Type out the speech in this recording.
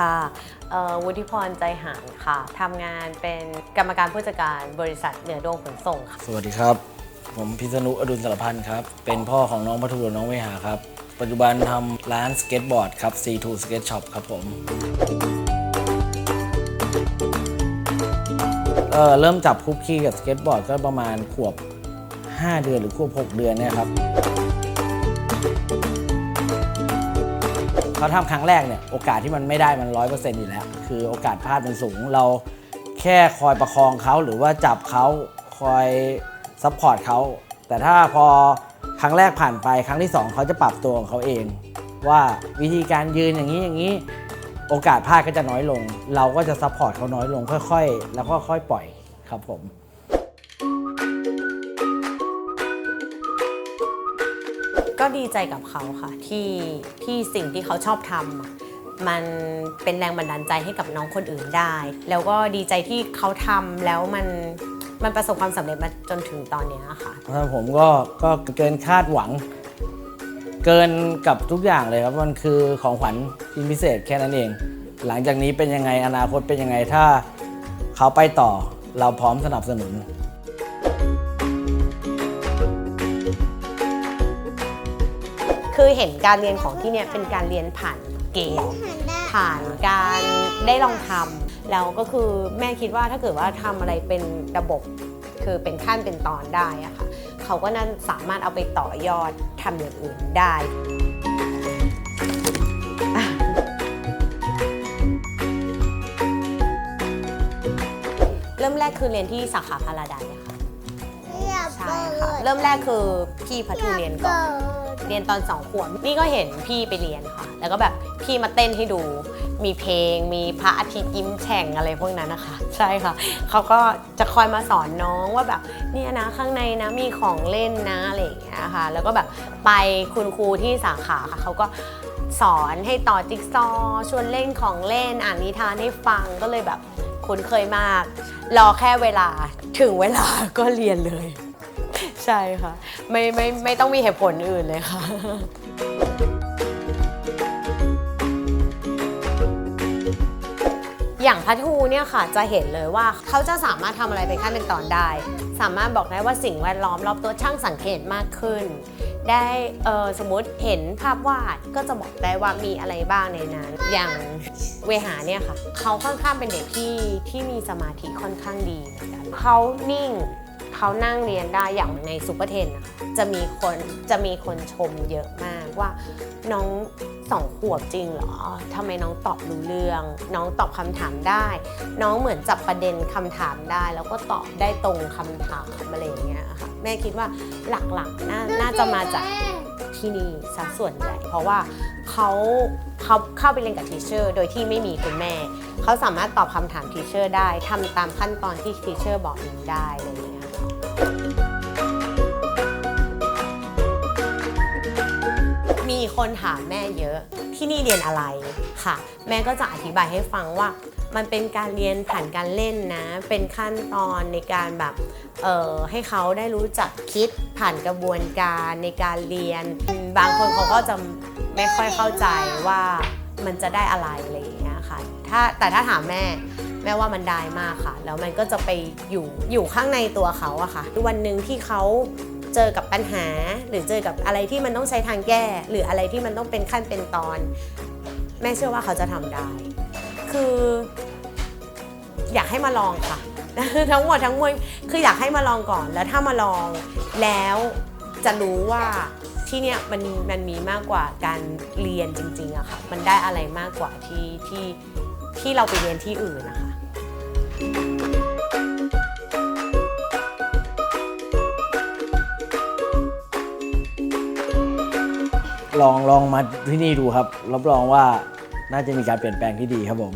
ค่ะวุฒิพรใจหารค่ะทำงานเป็นกรรมการผู้จัดการบริษัทเหนือดวงขนส่งค่ะ สวัสดีครับ ผมพิษณุอดุลสารพันธ์ครับ เป็นพ่อของน้องพัทุรน้องเวหาครับ ปัจจุบันทำร้านสเก็ตบอร์ดครับ C2 Skate Shop ครับผมเเริ่มจับคุกคีกับสเก็ตบอร์ดก็ประมาณขวบ 5 เดือนหรือขวบ 6 เดือนเนี่ยครับ เขาทำครั้งแรกเนี่ยโอกาสที่มันไม่ได้มันร้อยเปอร์เซ็นต์อยู่แล้ว คือโอกาสพลาดมันสูงเราแค่คอยประคองเขาหรือว่าจับเขาคอยซัพพอร์ตเขาแต่ถ้าพอครั้งแรกผ่านไปครั้งที่สองเขาจะปรับตัวของเขาเอง ว่าวิธีการยืนอย่างนี้อย่างนี้ โอกาสพลาดก็จะน้อยลง เราก็จะซัพพอร์ตเขาน้อยลงค่อยๆ แล้วก็ค่อยปล่อยครับผม ก็ดีใจกับเขาค่ะที่ที่สิ่งที่เขาชอบทำอะมันเป็นแรงบันดาลใจให้กับน้องคนอื่นได้ แล้วก็ดีใจที่เขาทำแล้วมันมันประสบความสำเร็จมาจนถึงตอนเนี้ยค่ะสำหรับผมก็ก็เกินคาดหวัง เกินกับทุกอย่างเลยครับมันคือของขวัญชิ้นพิเศษแค่นั้นเอง หลังจากนี้เป็นยังไงอนาคตเป็นยังไงถ้าเขาไปต่อเราพร้อมสนับสนุน คือเห็นการเรียนของที่เนี่ยเป็นการเรียนผ่านเกณฑ์ผ่านการได้ลองทำแล้วก็คือแม่คิดว่าถ้าเกิดว่าทำอะไรเป็นระบบคือเป็นขั้นเป็นตอนได้อะค่ะเขาก็น่าสามารถเอาไปต่อยอดทำอย่างอื่นได้เริ่มแรกคือเรียนที่สาขาพาราไดซ์อะค่ะใช่ค่ะ เริ่มแรกคือพี่พัทูเรียนก่อน เรียนตอนสองขวบนี่ก็เห็นพี่ไปเรียนค่ะ แล้วก็แบบพี่มาเต้นให้ดู มีเพลง มีพระอาทิตย์ยิ้มแฉ่งอะไรพวกนั้นนะคะ ใช่ค่ะ เขาก็จะคอยมาสอนน้องว่าแบบเนี่ยนะข้างในนะมีของเล่นนะอะไรอย่างเงี้ยค่ะ แล้วก็แบบไปคุณครูที่สาขาค่ะเขาก็สอนให้ต่อจิ๊กซอว์ชวนเล่นของเล่นอ่านนิทานให้ฟังก็เลยแบบคุ้นเคยมาก รอแค่เวลาถึงเวลาก็เรียนเลย ใช่ค่ะ ไม่ไม่ไม่ต้องมีเหตุผลอื่นเลยค่ะ อย่างพัทูเนี่ยค่ะจะเห็นเลยว่าเขาจะสามารถทำอะไรเป็นขั้นเป็นตอนได้ สามารถบอกได้ว่าสิ่งแวดล้อมรอบตัวช่างสังเกตมากขึ้น ได้เออสมมติเห็นภาพวาดก็จะบอกได้ว่ามีอะไรบ้างในนั้น อย่างเวหาเนี่ยค่ะเขาค่อนข้างเป็นเด็กที่ที่มีสมาธิค่อนข้างดีเหมือนกันเขานิ่ง เขานั่งเรียนได้อย่างในซูเปอร์เทนจะมีคนจะมีคนชมเยอะมากว่าน้องสองขวบจริงเหรอทำไมน้องตอบรู้เรื่อง น้องตอบคำถามได้ น้องเหมือนจับประเด็นคำถามได้ แล้วก็ตอบได้ตรงคำถามอะไรอย่างเงี้ยค่ะแม่คิดว่าหลักๆนน่าจะมาจากที่นี่ซะส่วนใหญ่เพราะว่าเขาเขาเข้าไปเรียนกับทีเชอร์โดยที่ไม่มีคุณแม่ เขาสามารถตอบคำถามทีเชอร์ได้ทำตามขั้นตอนที่ทีเชอร์บอกเองได้เงี้ย มีคนถามแม่เยอะ ที่นี่เรียนอะไรค่ะ แม่ก็จะอธิบายให้ฟังว่า มันเป็นการเรียนผ่านการเล่นนะ เป็นขั้นตอนในการแบบเอ่อให้เขาได้รู้จักคิดผ่านกระบวนการในการเรียน บางคนเขาก็จะไม่ค่อยเข้าใจว่ามันจะได้อะไรอะไรอย่างเงี้ยค่ะถ้าแต่ถ้าถามแม่ แม่ว่ามันได้มากค่ะ แล้วมันก็จะไปอยู่อยู่ข้างในตัวเขาอะค่ะวันหนึ่งที่เขาเจอกับปัญหา หรือเจอกับอะไรที่มันต้องใช้ทางแก้ หรืออะไรที่มันต้องเป็นขั้นเป็นตอน แม่เชื่อว่าเขาจะทำได้ คือ อยากให้มาลองค่ะ ทั้งหมดทั้งมวลคืออยากให้มาลองก่อน แล้วถ้ามาลองแล้วจะรู้ว่าที่เนี่ยมันมันมีมากกว่าการเรียนจริงๆอะค่ะ มันได้อะไรมากกว่าที่ที่ ที่เราไปเรียนที่อื่นนะคะลองลองมาที่นี่ดูครับ รับรองว่าน่าจะมีการเปลี่ยนแปลงที่ดีครับผม